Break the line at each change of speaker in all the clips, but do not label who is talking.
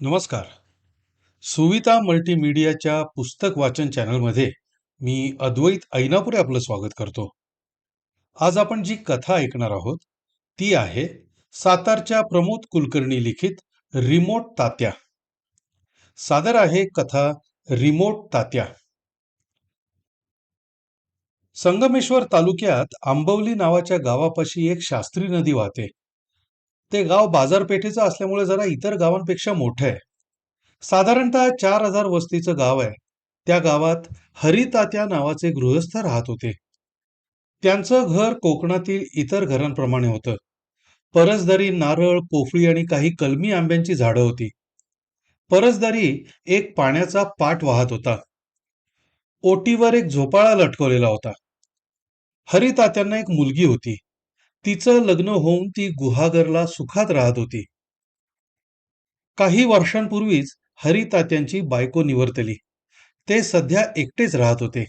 नमस्कार. सुविता मल्टीमीडियाच्या पुस्तक वाचन चॅनलमध्ये मी अद्वैत ऐनापुरे आपलं स्वागत करतो. आज आपण जी कथा ऐकणार आहोत ती आहे सातारच्या प्रमोद कुलकर्णी लिखित रिमोट तात्या. सादर आहे कथा रिमोट तात्या. संगमेश्वर तालुक्यात आंबवली नावाच्या गावापाशी एक शास्त्री नदी वाहते. ते गाव बाजारपेठेचं असल्यामुळे जरा इतर गावांपेक्षा मोठं आहे. साधारणतः चार हजार वस्तीचं गाव आहे. त्या गावात हरितात्या नावाचे गृहस्थ राहत होते. त्यांचं घर कोकणातील इतर घरांप्रमाणे होतं. परसदारी नारळ पोफळी आणि काही कलमी आंब्यांची झाडं होती. परसदारी एक पाण्याचा पाट वाहत होता. ओटीवर एक झोपाळा लटकवलेला होता. हरितात्यांना एक मुलगी होती. तिचं लग्न होऊन ती गुहागरला सुखात राहत होती. काही वर्षांपूर्वीच हरितात्यांची बायको निवर्तली. ते सध्या एकटेच राहत होते.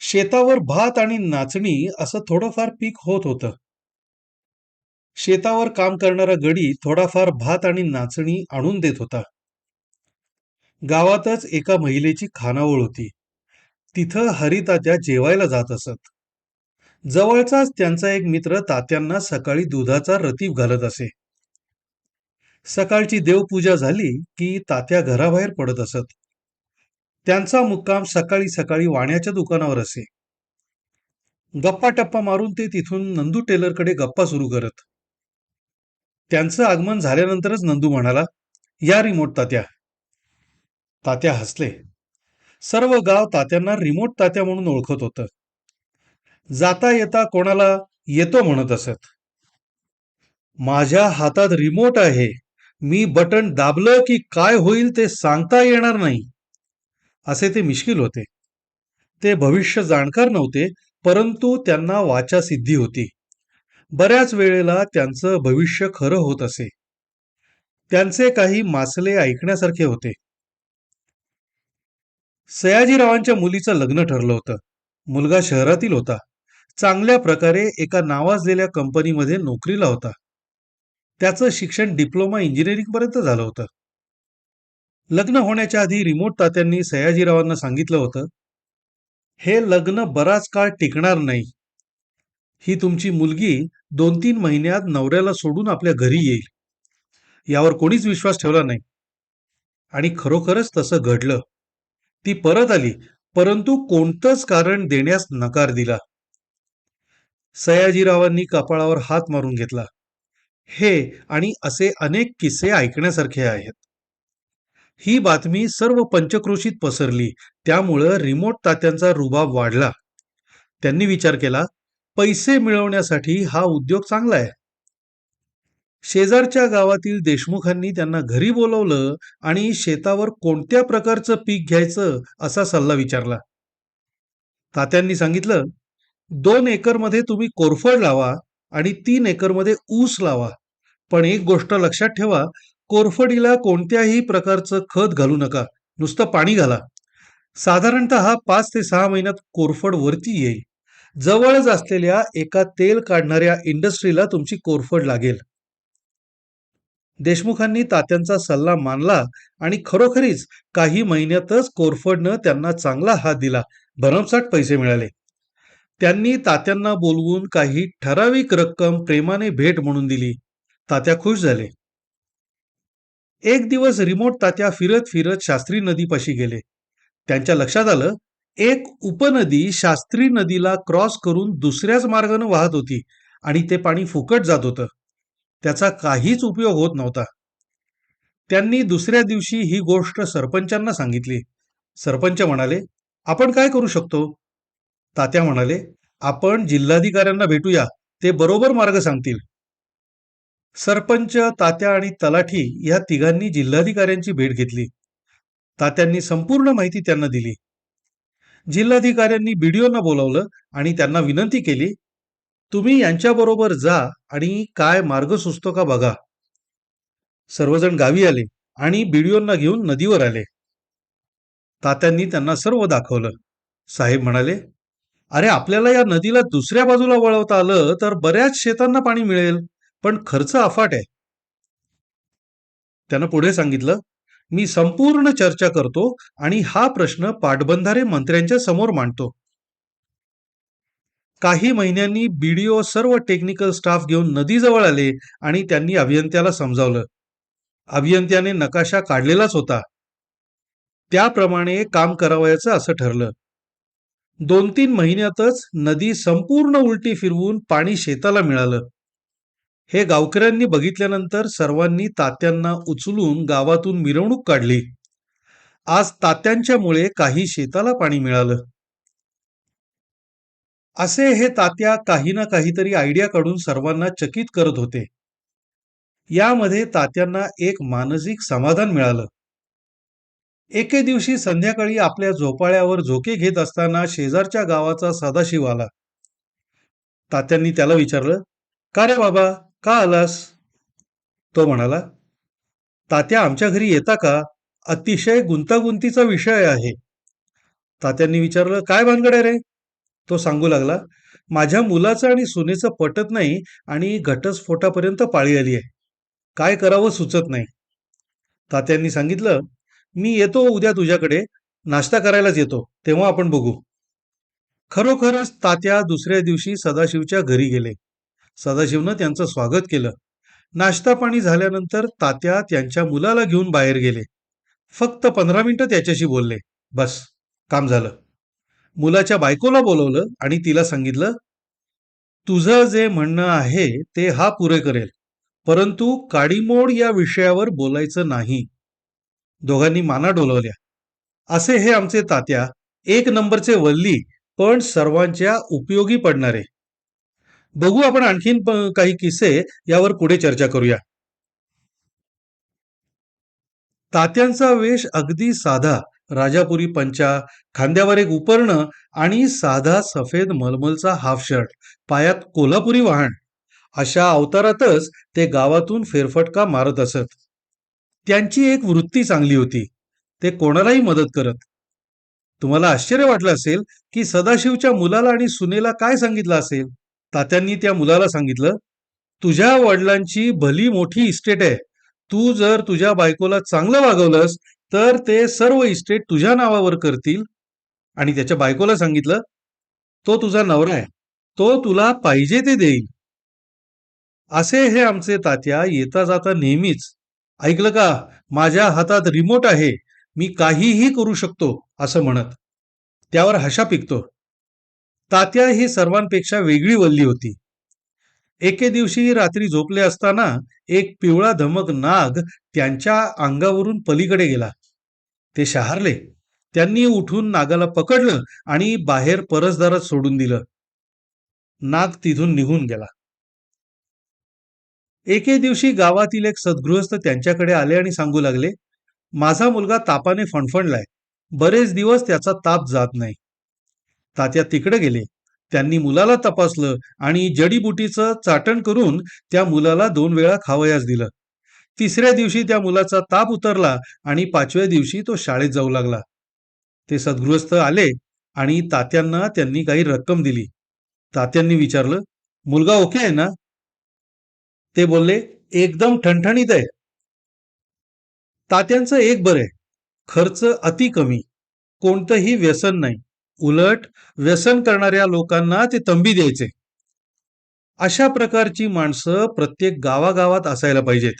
शेतावर भात आणि नाचणी असं थोडंफार पीक होत होतं. शेतावर काम करणारा गडी थोडाफार भात आणि नाचणी आणून देत होता. गावातच एका महिलेची खानावळ होती. तिथं हरितात्या जेवायला जात असत. जवळचाच त्यांचा एक मित्र तात्यांना सकाळी दुधाचा रतीब घालत असे. सकाळची देवपूजा झाली की तात्या घराबाहेर पडत असत. त्यांचा मुक्काम सकाळी सकाळी वाण्याच्या दुकानावर असे. गप्पा टप्पा मारून ते तिथून नंदू टेलरकडे गप्पा सुरू करत. त्यांचं आगमन झाल्यानंतरच नंदू म्हणाला या रिमोट तात्या. तात्या हसले. सर्व गाव तात्यांना रिमोट तात्या म्हणून ओळखत होतं. जाता येता कोणाला येतो म्हणत असत. माझ्या हातात रिमोट आहे. मी बटन दाबलं की काय होईल ते सांगता येणार नाही. असे ते मिश्किल होते. ते भविष्य जाणकार नव्हते परंतु त्यांना वाचा सिद्धी होती. बऱ्याच वेळेला त्यांचं भविष्य खरं होत असे. त्यांचे काही मासले ऐकण्यासारखे होते. सयाजीरावांच्या मुलीचं लग्न ठरलं होतं. मुलगा शहरातील होता. चांगल्या प्रकारे एका नावाजलेल्या कंपनीमध्ये नोकरीला होता. त्याचं शिक्षण डिप्लोमा इंजिनिअरिंग पर्यंत झालं होतं. लग्न होण्याच्या आधी रिमोट तात्यांनी सयाजीरावांना सांगितलं होतं हे लग्न बराच काळ टिकणार नाही. ही तुमची मुलगी दोन तीन महिन्यात नवऱ्याला सोडून आपल्या घरी येईल. यावर कोणीच विश्वास ठेवला नाही. आणि खरोखरच तसं घडलं. ती परत आली परंतु कोणतंच कारण देण्यास नकार दिला. सयाजीरावांनी कपाळावर हात मारून घेतला. हे आणि असे अनेक किस्से ऐकण्यासारखे आहेत. ही बातमी सर्व पंचक्रोशीत पसरली. त्यामुळं रिमोट तात्यांचा रुबाब वाढला. त्यांनी विचार केला पैसे मिळवण्यासाठी हा उद्योग चांगला आहे. शेजारच्या गावातील देशमुखांनी त्यांना घरी बोलवलं आणि शेतावर कोणत्या प्रकारचं पीक घ्यायचं असा सल्ला विचारला. तात्यांनी सांगितलं दोन एकरमध्ये तुम्ही कोरफड लावा आणि तीन एकरमध्ये ऊस लावा. पण एक गोष्ट लक्षात ठेवा कोरफडीला कोणत्याही प्रकारचं खत घालू नका नुसतं पाणी घाला. साधारणतः पाच ते सहा महिन्यात कोरफड वरती येईल. जवळच असलेल्या एका तेल काढणाऱ्या इंडस्ट्रीला तुमची कोरफड लागेल. देशमुखांनी तात्यांचा सल्ला मानला आणि खरोखरीच काही महिन्यातच कोरफडनं त्यांना चांगला हात दिला. भरमसाठ पैसे मिळाले. त्यांनी तात्यांना बोलवून काही ठराविक रक्कम प्रेमाने भेट म्हणून दिली. तात्या खुश झाले. एक दिवस रिमोट तात्या फिरत फिरत शास्त्री नदीपाशी गेले. त्यांच्या लक्षात आलं एक उपनदी शास्त्री नदीला क्रॉस करून दुसऱ्याच मार्गानं वाहत होती आणि ते पाणी फुकट जात होतं. त्याचा काहीच उपयोग होत नव्हता. त्यांनी दुसऱ्या दिवशी ही गोष्ट सरपंचांना सांगितली. सरपंच म्हणाले आपण काय करू शकतो? तात्या म्हणाले आपण जिल्हाधिकाऱ्यांना भेटूया. ते बरोबर मार्ग सांगतील. सरपंच तात्या आणि तलाठी या तिघांनी जिल्हाधिकाऱ्यांची भेट घेतली. तात्यांनी संपूर्ण माहिती त्यांना दिली. जिल्हाधिकाऱ्यांनी बीडीओना बोलावलं आणि त्यांना विनंती केली तुम्ही यांच्याबरोबर जा आणि काय मार्ग सुचतो का बघा. सर्वजण गावी आले आणि बीडीओंना घेऊन नदीवर आले. तात्यांनी त्यांना सर्व दाखवलं. साहेब म्हणाले अरे आपल्याला या नदीला दुसऱ्या बाजूला वळवता आलं तर बऱ्याच शेतांना पाणी मिळेल पण खर्च अफाट आहे. त्यानं पुढे सांगितलं मी संपूर्ण चर्चा करतो आणि हा प्रश्न पाटबंधारे मंत्र्यांच्या समोर मांडतो. काही महिन्यांनी बीडीओ सर्व टेक्निकल स्टाफ घेऊन नदीजवळ आले आणि त्यांनी अभियंत्याला समजावलं. अभियंत्याने नकाशा काढलेलाच होता. त्याप्रमाणे काम करावयाचं असं ठरलं. दोन तीन महिन्यातच नदी संपूर्ण उलटी फिरवून पाणी शेताला मिळालं. हे गावकऱ्यांनी बघितल्यानंतर सर्वांनी तात्यांना उचलून गावातून मिरवणूक काढली. आज तात्यांच्यामुळे काही शेताला पाणी मिळालं. असे हे तात्या काही ना काहीतरी आयडिया काढून सर्वांना चकित करत होते. यामध्ये तात्यांना एक मानसिक समाधान मिळालं. एके दिवशी संध्याकाळी आपल्या झोपाळ्यावर झोके घेत असताना शेजारच्या गावाचा सदाशिव आला. तात्यांनी त्याला विचारलं का रे बाबा का आलास? तो म्हणाला तात्या आमच्या घरी येता का? अतिशय गुंतागुंतीचा विषय आहे. तात्यांनी विचारलं काय भानगड आहे रे? तो सांगू लागला माझ्या मुलाचं आणि सुनेचं पटत नाही आणि घटस्फोटापर्यंत पाळी आली आहे. काय करावं सुचत नाही. तात्यांनी सांगितलं मी येतो उद्या तुझ्याकडे नाश्ता करायलाच येतो तेव्हा आपण बघू. खरोखरच तात्या दुसऱ्या दिवशी सदाशिवच्या घरी गेले. सदाशिवनं त्यांचं स्वागत केलं. नाश्ता पाणी झाल्यानंतर तात्या त्यांच्या मुलाला घेऊन बाहेर गेले. फक्त पंधरा मिनिटं त्याच्याशी बोलले. बस काम झालं. मुलाच्या बायकोला बोलवलं आणि तिला सांगितलं तुझं जे म्हणणं आहे ते हा पुरे करेल. परंतु काडीमोड या विषयावर बोलायचं नाही. दोघांनी माना डोलवल्या. असे हे आमचे तात्या एक नंबरचे वल्ली पण सर्वांच्या उपयोगी पडणारे. बघू आपण आणखीन काही किस्से यावर पुढे चर्चा करूया. तात्यांचा वेश अगदी साधा राजापुरी पंचा खांद्यावर एक उपर्ण आणि साधा सफेद मलमलचा हाफ शर्ट पायात कोल्हापुरी वाहन. अशा अवतारातच ते गावातून फेरफटका मारत असत. त्यांची एक वृत्ती चांगली होती. ते कोणालाही मदत करत. तुम्हाला आश्चर्य वाटलं असेल की सदाशिवच्या मुलाला आणि सुनेला काय सांगितलं असेल? तात्यांनी त्या मुलाला सांगितलं तुझ्या वडिलांची भली मोठी इस्टेट आहे. तू जर तुझ्या बायकोला चांगलं वागवलंस तर ते सर्व इस्टेट तुझ्या नावावर करतील. आणि त्याच्या बायकोला सांगितलं तो तुझा नवरा आहे. तो तुला पाहिजे ते देईल. असे हे आमचे तात्या येता जाता नेहमीच ऐकलं का? माझ्या हातात रिमोट आहे. मी काहीही करू शकतो असं म्हणत. त्यावर हशा पिकतो. तात्या ही सर्वांपेक्षा वेगळी वल्ली होती. एके दिवशी रात्री झोपले असताना एक पिवळा धमक नाग त्यांच्या अंगावरून पलीकडे गेला. ते शहारले. त्यांनी उठून नागाला पकडलं आणि बाहेर परसदारात सोडून दिलं. नाग तिथून निघून गेला. एके दिवशी गावातील एक सद्गृहस्थ त्यांच्याकडे आले आणि सांगू लागले माझा मुलगा तापाने फणफणलाय. बरेच दिवस त्याचा ताप जात नाही. तात्या तिकडे गेले. त्यांनी मुलाला तपासलं आणि जडीबुटीचं चाटण करून त्या मुलाला दोन वेळा खावयास दिलं. तिसऱ्या दिवशी त्या मुलाचा ताप उतरला आणि पाचव्या दिवशी तो शाळेत जाऊ लागला. ते सद्गृहस्थ आले आणि तात्यांना त्यांनी काही रक्कम दिली. तात्यांनी विचारलं मुलगा ओके आहे ना? ते बोलले एकदम ठणठणीत आहे. तात्यांचं एक बरं आहे खर्च अति कमी कोणतंही व्यसन नाही. उलट व्यसन करणाऱ्या लोकांना ते तंबी द्यायचे. अशा प्रकारची माणसं प्रत्येक गावागावात असायला पाहिजेत.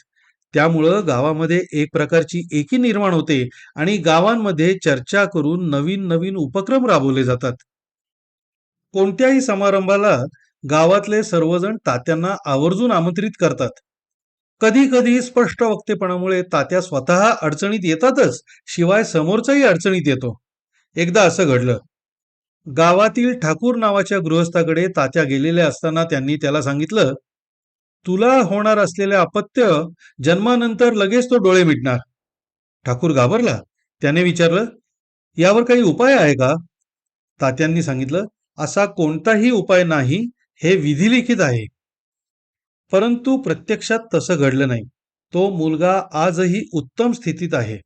त्यामुळं गावामध्ये एक प्रकारची एकी निर्माण होते आणि गावांमध्ये चर्चा करून नवीन नवीन उपक्रम राबवले जातात. कोणत्याही समारंभाला गावातले सर्वजण तात्यांना आवर्जून आमंत्रित करतात. कधी कधी स्पष्ट वक्तेपणामुळे तात्या स्वतः अडचणीत येतातच शिवाय समोरचाही अडचणीत येतो. एकदा असं घडलं. गावातील ठाकूर नावाच्या गृहस्थाकडे तात्या गेलेले असताना त्यांनी त्याला सांगितलं तुला होणार असलेले अपत्य जन्मानंतर लगेच तो डोळे मिटणार. ठाकूर घाबरला. त्याने विचारलं यावर काही उपाय आहे का? तात्यांनी सांगितलं असा कोणताही उपाय नाही हे विधिलिखित आहे. परंतु प्रत्यक्षात तसं घडलं नाही. तो मुलगा आजही उत्तम स्थितीत आहे.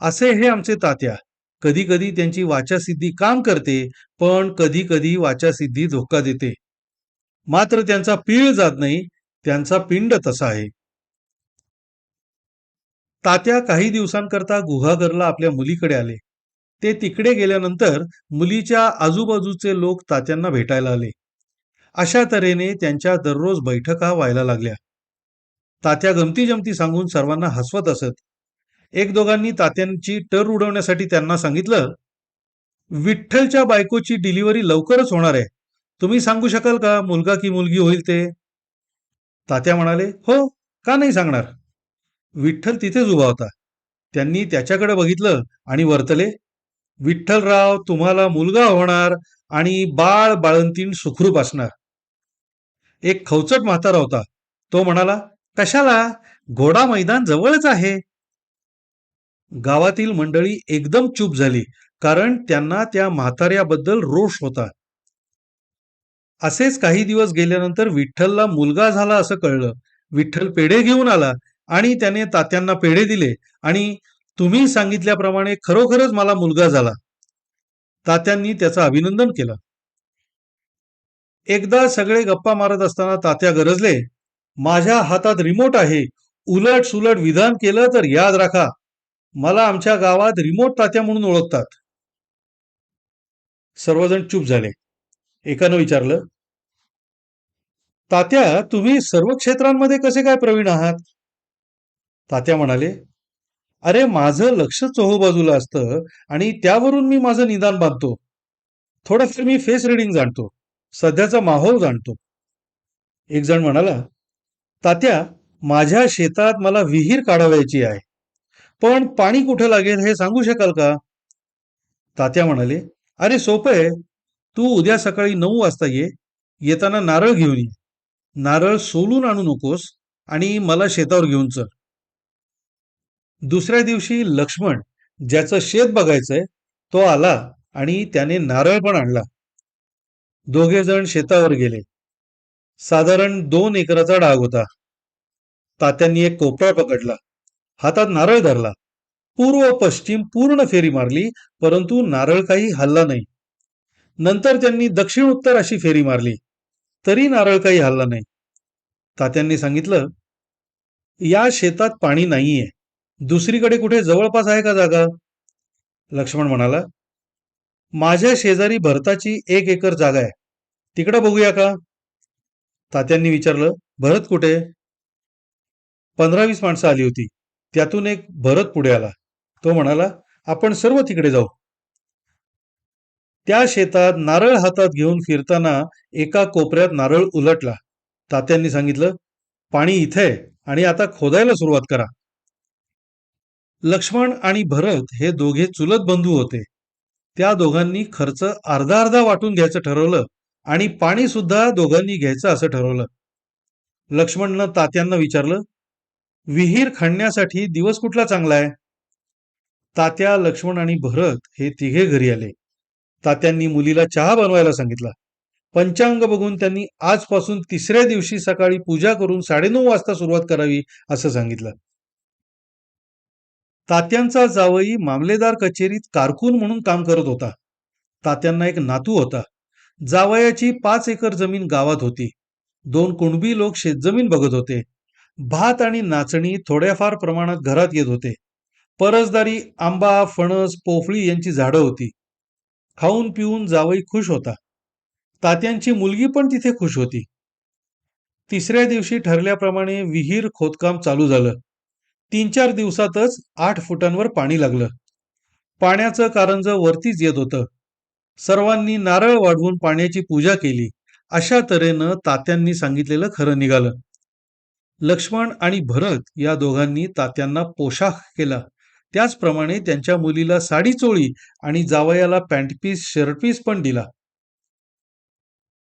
असे हे आमचे तात्या. कधी कधी त्यांची वाचासिद्धी काम करते पण कधी कधी वाचासिद्धी धोका देते. मात्र त्यांचा पीळ जात नाही त्यांचा पिंड तसा आहे. तात्या काही दिवसांकरता गुहागरला आपल्या मुलीकडे आले. ते तिकडे गेल्यानंतर मुलीच्या आजूबाजूचे लोक तात्यांना भेटायला आले. अशा तऱ्हेने त्यांच्या दररोज बैठका व्हायला लागल्या. तात्या गमती जमती सांगून सर्वांना हसवत असत. एक दोघांनी तात्यांची टर उडवण्यासाठी त्यांना सांगितलं विठ्ठलच्या बायकोची डिलिव्हरी लवकरच होणार आहे. तुम्ही सांगू शकाल का मुलगा की मुलगी होईल ते? तात्या म्हणाले हो का नाही सांगणार? विठ्ठल तिथेच उभा होता. त्यांनी त्याच्याकडे बघितलं आणि वर्तले विठ्ठलराव तुम्हाला मुलगा होणार आणि बाळ बाळंतीण सुखरूप असणार. एक खवचट म्हातारा होता. तो म्हणाला कशाला? घोडा मैदान जवळच आहे. गावातील मंडळी एकदम चूप झाली कारण त्यांना त्या म्हाताऱ्याबद्दल रोष होता. असेच काही दिवस गेल्यानंतर विठ्ठलला मुलगा झाला असं कळलं. विठ्ठल पेढे घेऊन आला आणि त्याने तात्यांना पेढे दिले आणि तुम्ही सांगितल्याप्रमाणे खरोखरच मला मुलगा झाला. तात्यांनी त्याचं अभिनंदन केलं. एकदा सगळे गप्पा मारत असताना तात्या गरजले माझ्या हातात रिमोट आहे. उलट सुलट विधान केलं तर याद राखा. मला आमच्या गावात रिमोट तात्या म्हणून ओळखतात. सर्वजण चूप झाले. एकानं विचारलं तात्या तुम्ही सर्व क्षेत्रांमध्ये कसे काय प्रवीण आहात? तात्या म्हणाले अरे माझं लक्ष चोहोबाजूला असतं आणि त्यावरून मी माझं निदान बांधतो. थोडंफार मी फेस रिडिंग जाणतो. सध्याचा माहोल जाणतो. एक जण म्हणाला तात्या माझ्या शेतात मला विहीर काढावयाची आहे. पण पाणी कुठं लागेल हे सांगू शकाल का? तात्या म्हणाले अरे सोपं आहे. तू उद्या सकाळी नऊ वाजता ये. येताना नारळ घेऊन ये. नारळ सोलून आणू नकोस आणि मला शेतावर घेऊन चल. दुसऱ्या दिवशी लक्ष्मण ज्याचं शेत बघायचंय तो आला आणि त्याने नारळ पण आणला. दोघे जण शेतावर गेले. साधारण दोन एकराचा डाग होता. तात्यांनी एक कोपरा पकडला. हातात नारळ धरला. पूर्व पश्चिम पूर्ण फेरी मारली परंतु नारळ काही हल्ला नाही. नंतर त्यांनी दक्षिण उत्तर अशी फेरी मारली. तरी नारळ काही हल्ला नाही. तात्यांनी सांगितलं या शेतात पाणी नाहीये. दुसरीकडे कुठे जवळपास आहे का जागा? लक्ष्मण म्हणाला माझ्या शेजारी भरताची एक एकर जागा आहे. तिकडं बघूया का? तात्यांनी विचारलं भरत कुठे? पंधरा वीस माणसं आली होती. त्यातून एक भरत पुढे आला. तो म्हणाला आपण सर्व तिकडे जाऊ. त्या शेतात नारळ हातात घेऊन फिरताना एका कोपऱ्यात नारळ उलटला. तात्यांनी सांगितलं पाणी इथे आणि आता खोदायला सुरुवात करा. लक्ष्मण आणि भरत हे दोघे चुलत बंधू होते. त्या दोघांनी खर्च अर्धा अर्धा वाटून घ्यायचं ठरवलं आणि पाणी सुद्धा दोघांनी घ्यायचं असं ठरवलं. लक्ष्मणनं तात्यांना विचारलं विहीर खणण्यासाठी दिवस कुठला चांगला आहे? तात्या लक्ष्मण आणि भरत हे तिघे घरी आले. तात्यांनी मुलीला चहा बनवायला सांगितला. पंचांग बघून त्यांनी आजपासून तिसऱ्या दिवशी सकाळी पूजा करून साडेनऊ वाजता सुरुवात करावी असं सांगितलं. तात्यांचा जावई मामलेदार कचेरीत कारकून म्हणून काम करत होता. तात्यांना एक नातू होता. जावयाची पाच एकर जमीन गावात होती. दोन कुणबी लोक शेतजमीन बघत होते. भात आणि नाचणी थोड्याफार प्रमाणात घरात येत होते. परसदारी आंबा फणस पोफळी यांची झाडं होती. खाऊन पिऊन जावई खुश होता. तात्यांची मुलगी पण तिथे खुश होती. तिसऱ्या दिवशी ठरल्याप्रमाणे विहीर खोदकाम चालू झालं. तीन चार दिवसातच आठ फुटांवर पाणी लागलं. पाण्याचं कारंज वरतीच येत होतं. सर्वांनी नारळ वाढवून पाण्याची पूजा केली. अशा तऱ्हेनं तात्यांनी सांगितलेलं खरं निघालं. लक्ष्मण आणि भरत या दोघांनी तात्यांना पोशाख केला. त्याचप्रमाणे त्यांच्या मुलीला साडी चोळी आणि जावयाला पॅन्टपीस शर्टपीस पण दिला.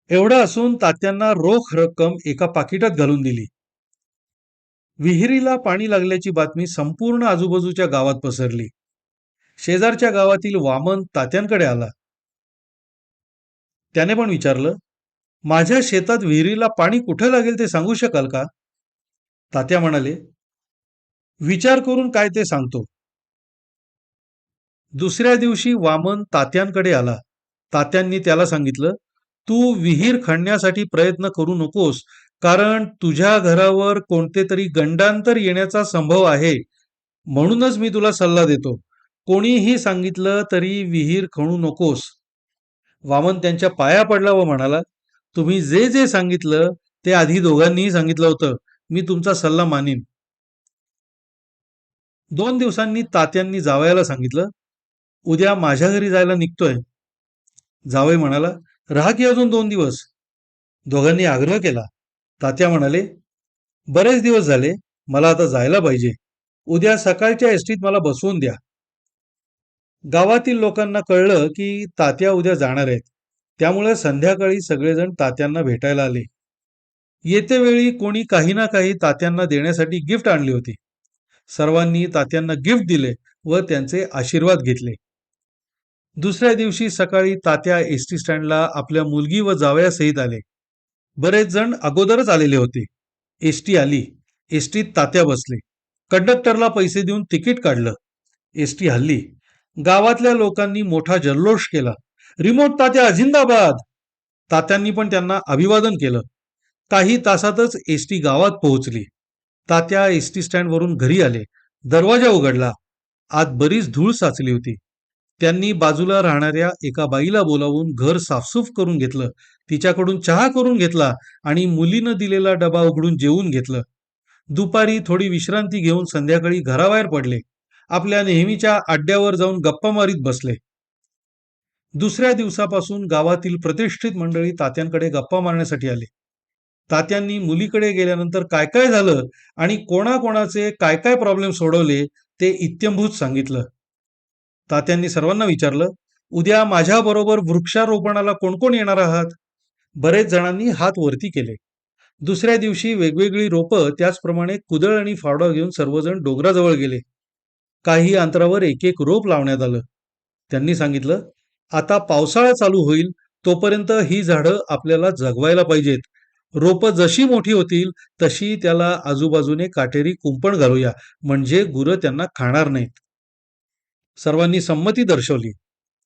एवढं असून तात्यांना रोख रक्कम एका पाकिटात घालून दिली. विहिरीला पाणी लागल्याची बातमी संपूर्ण आजूबाजूच्या गावात पसरली. शेजारच्या गावातील वामन तात्यांकडे आला. त्याने पण विचारलं माझ्या शेतात विहिरीला पाणी कुठे लागेल ते सांगू शकाल का? तात्या म्हणाले विचार करून काय ते सांगतो. दुसऱ्या दिवशी वामन तात्यांकडे आला. तात्यांनी त्याला सांगितलं तू विहीर खणण्यासाठी प्रयत्न करू नकोस कारण तुझ्या घरावर कोणते तरी गंडांतर येण्याचा संभव आहे. म्हणूनच मी तुला सल्ला देतो. कोणीही सांगितलं तरी विहीर खणू नकोस. वामन त्यांच्या पाया पडला व म्हणाला तुम्ही जे जे सांगितलं ते आधी दोघांनीही सांगितलं होतं. मी तुमचा सल्ला मानीन. दोन दिवसांनी तात्यांनी जावयाला सांगितलं उद्या माझ्या घरी जायला निघतोय. जावई म्हणाला राहा की अजून दोन दिवस. दोघांनी आग्रह केला तात्या म्हणाले बरेच दिवस झाले मला आता जायला पाहिजे. उद्या सकाळच्या एसटीत मला बसवून द्या. गावातील लोकांना कळलं की तात्या उद्या जाणार आहेत. त्यामुळे संध्याकाळी सगळेजण तात्यांना भेटायला आले. येते वेळी कोणी काही ना काही तात्यांना देण्यासाठी गिफ्ट आणली होती. सर्वांनी तात्यांना गिफ्ट दिले व त्यांचे आशीर्वाद घेतले. दुसऱ्या दिवशी सकाळी तात्या एसटी स्टँडला आपल्या मुलगी व जावयासहित आले. बरेच जण अगोदरच आलेले होते. एस टी आली. एसटीत तात्या बसले. कंडक्टरला पैसे देऊन तिकीट काढलं. एसटी हल्ली. गावातल्या लोकांनी मोठा जल्लोष केला. रिमोट तात्या अजिंदाबाद! तात्यांनी पण त्यांना अभिवादन केलं. काही तासातच एसटी गावात पोहोचली. तात्या एसटी स्टँडवरून घरी आले. दरवाजा उघडला. आत बरीच धूळ साचली होती. त्यांनी बाजूला राहणाऱ्या एका बाईला बोलावून घर साफसूफ करून घेतलं. तिच्याकडून चहा करून घेतला आणि मुलीनं दिलेला डबा उघडून जेवून घेतलं. दुपारी थोडी विश्रांती घेऊन संध्याकाळी घराबाहेर पडले. आपल्या नेहमीच्या अड्ड्यावर जाऊन गप्पा मारीत बसले. दुसऱ्या दिवसापासून गावातील प्रतिष्ठित मंडळी तात्यांकडे गप्पा मारण्यासाठी आले. तात्यांनी मुलीकडे गेल्यानंतर काय काय झालं आणि कोणाकोणाचे काय काय प्रॉब्लेम सोडवले ते इत्यंभूत सांगितलं. तात्यांनी सर्वांना विचारलं उद्या माझ्याबरोबर वृक्षारोपणाला कोण कोण येणार आहात? बरेच जणांनी हात वरती केले. दुसऱ्या दिवशी वेगवेगळी रोपं त्याचप्रमाणे कुदळ आणि फावडा घेऊन सर्वजण डोंगराजवळ गेले. काही अंतरावर एक एक रोप लावण्यात आलं. त्यांनी सांगितलं आता पावसाळा चालू होईल तोपर्यंत ही झाडं आपल्याला जगवायला पाहिजेत. रोपं जशी मोठी होतील तशी त्याला आजूबाजूने काटेरी कुंपण घालूया. म्हणजे गुरं त्यांना खाणार नाहीत. सर्वांनी संमती दर्शवली.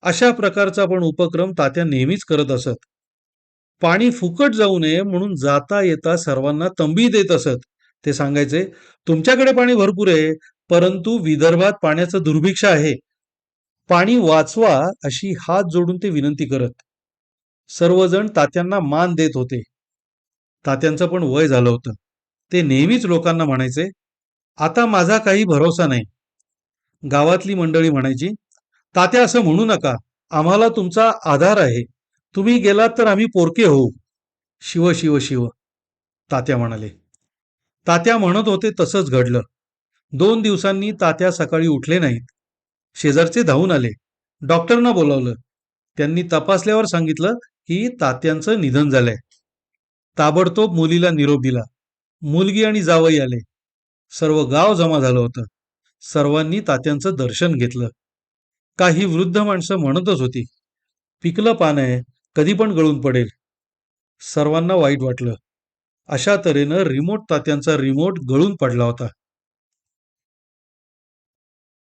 अशा प्रकारचा पण उपक्रम तात्या नेहमीच करत असत. पाणी फुकट जाऊ नये म्हणून जाता येता सर्वांना तंबी देत असत. ते सांगायचे तुमच्याकडे पाणी भरपूर आहे परंतु विदर्भात पाण्याचं दुर्भिक्ष आहे. पाणी वाचवा अशी हात जोडून ते विनंती करत. सर्वजण तात्यांना मान देत होते. तात्यांचं पण वय झालं होतं. ते नेहमीच लोकांना म्हणायचे आता माझा काही भरोसा नाही. गावातली मंडळी म्हणायची तात्या असं म्हणू नका. आम्हाला तुमचा आधार आहे. तुम्ही गेलात तर आम्ही पोरके होऊ. शिव शिव शिव. तात्या म्हणाले. तात्या म्हणत होते तसंच घडलं. दोन दिवसांनी तात्या सकाळी उठले नाहीत. शेजारचे धावून आले. डॉक्टरना बोलावलं. त्यांनी तपासल्यावर सांगितलं की तात्यांचं निधन झालंय. ताबडतोब मुलीला निरोप दिला. मुलगी आणि जावई आले. सर्व गाव जमा झालं होतं. सर्वांनी तात्यांचं दर्शन घेतलं. काही वृद्ध माणसं म्हणतच होती पिकलं पान आहे कधी पण गळून पडेल. सर्वांना वाईट वाटलं. अशा तऱ्हेनं रिमोट तात्यांचा रिमोट गळून पडला होता.